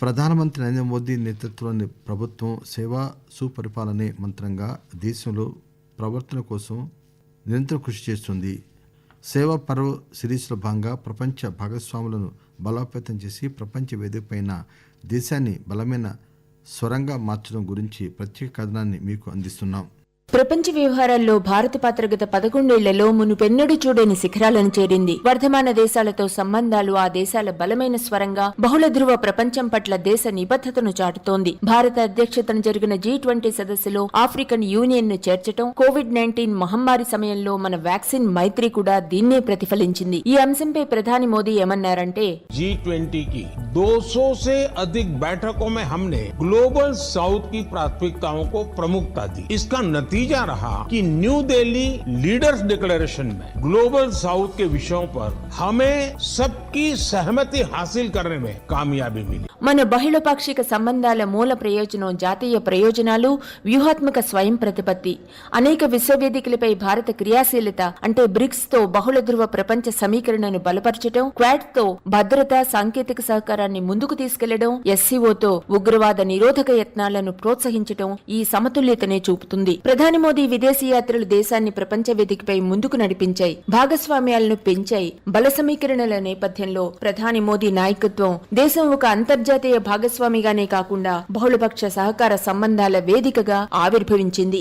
ప్రధానమంత్రి నరేంద్ర మోదీ నేతృత్వంలోని ప్రభుత్వం సేవా సుపరిపాలనే మంత్రంగా దేశంలో ప్రవర్తన కోసం నిరంతరం కృషి చేస్తుంది. సేవా పర్వ్ సిరీస్లో భాగంగా ప్రపంచ భాగస్వాములను బలోపేతం చేసి ప్రపంచ వేదికపైన దేశాన్ని బలమైన స్వరంగా మార్చడం గురించి ప్రత్యేక కథనాన్ని మీకు అందిస్తున్నాం. ప్రపంచ వ్యవహారాల్లో భారత పాత్ర గత పదకొండేళ్లలో మునుపెన్నడూ చూడని శిఖరాలను చేరింది వర్ధమాన దేశాలతో సంబంధాలు ఆ దేశాల బలమైన స్వరంగా బహుళ ధృవ ప్రపంచం పట్ల దేశ నిబద్ధతను చాటుతోంది భారత అధ్యక్షతన జరిగిన జీ ట్వంటీ సదస్సులో ఆఫ్రికన్ యూనియన్ ను చేర్చడం కోవిడ్ నైన్టీన్ మహమ్మారి సమయంలో మన వ్యాక్సిన్ మైత్రి కూడా దీన్నే ప్రతిఫలించింది ఈ అంశంపై ప్రధాని మోదీ ఏమన్నారంటే जी ट्वेंटी की 200 से अधिक बैठकों में हमने ग्लोबल साउथ की प्राथमिकताओं को प्रमुखता दी इसका नतीजा रहा कि न्यू दिल्ली लीडर्स डिक्लेरेशन में, ग्लोबल साउथ के विषयों पर हमें सबकी सहमति हासिल करने में कामयाबी मिली। మన బహుళపాక్షిక సంబంధాల మూల ప్రయోజనం జాతీయ ప్రయోజనాలు వ్యూహాత్మక స్వయం ప్రతిపత్తి. అనేక విశ్వవేదికలపై భారత క్రియాశీలత అంటే బ్రిక్స్తో బహుళ ధృవ ప్రపంచ సమీకరణను బలపరచడం క్వాడ్తో భద్రత సాంకేతిక సహకారాన్ని ముందుకు తీసుకెళ్ళడం ఎస్సీఓతో ఉగ్రవాద నిరోధక యత్నాలను ప్రోత్సహించడం ఈ సమతుల్యతనే చూపుతుంది. ప్రధాని మోదీ విదేశీ యాత్రలు దేశాన్ని ప్రపంచ వేదికపై ముందుకు నడిపించాయి భాగస్వామ్యాలను పెంచాయి. బల సమీకరణల నేపథ్యంలో ప్రధాని మోదీ నాయకత్వం దేశం ఒక అంతర్జాతీయ అంతర్జాతీయ భాగస్వామిగానే కాకుండా బహుళపక్ష సహకార సంబంధాల వేదికగా ఆవిర్భవించింది.